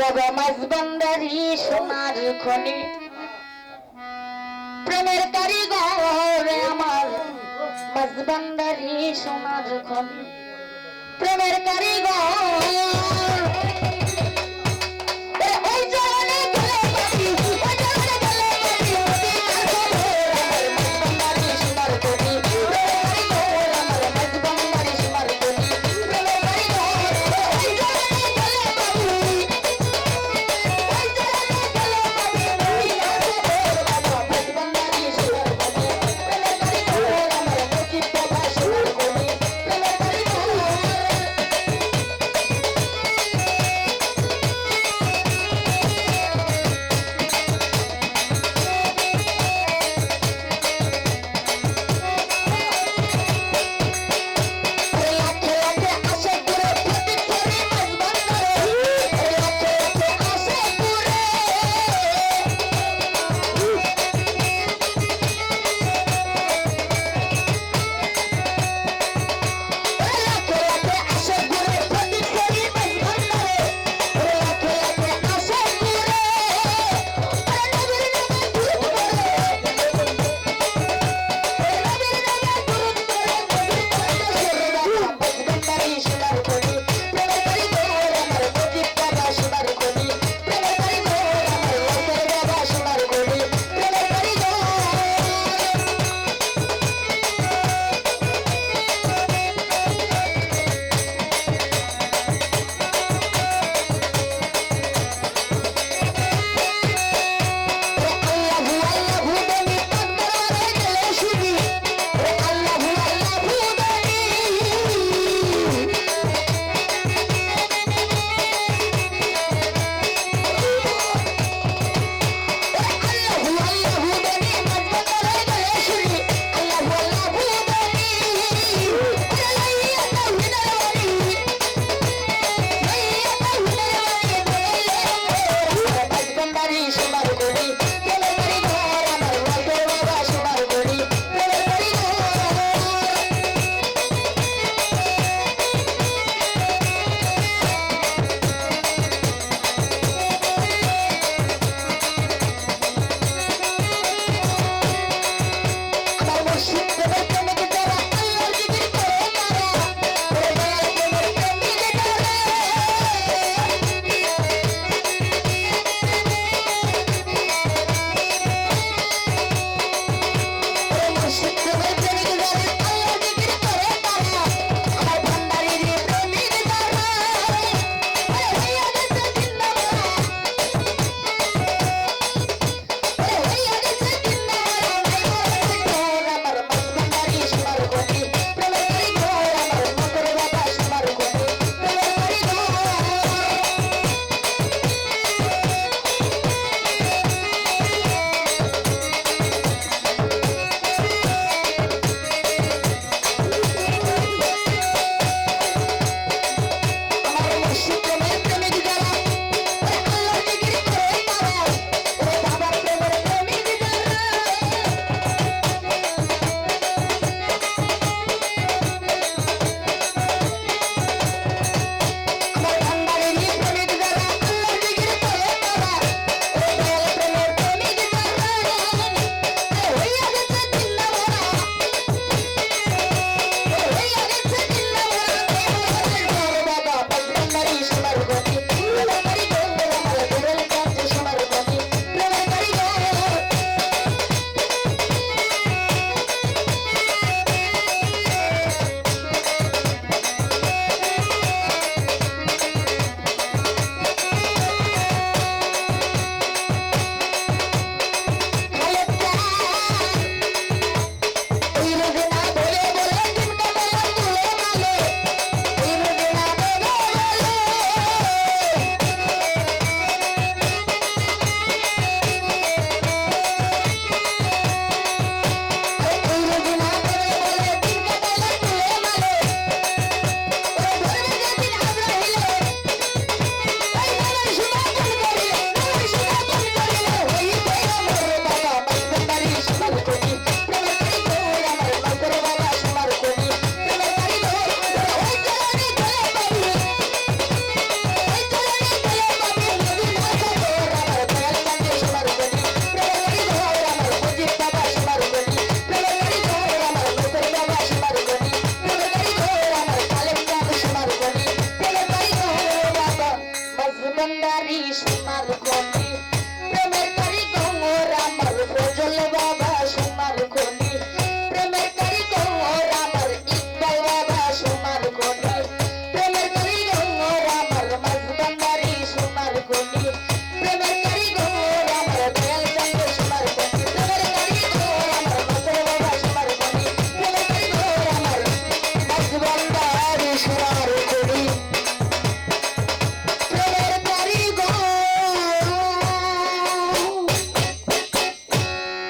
তবে মাছ বন্দারি সোনার খনি। প্রেমের কারিগর আমার মাছ বন্দারি সোনার খনি। প্রেমের কারিগর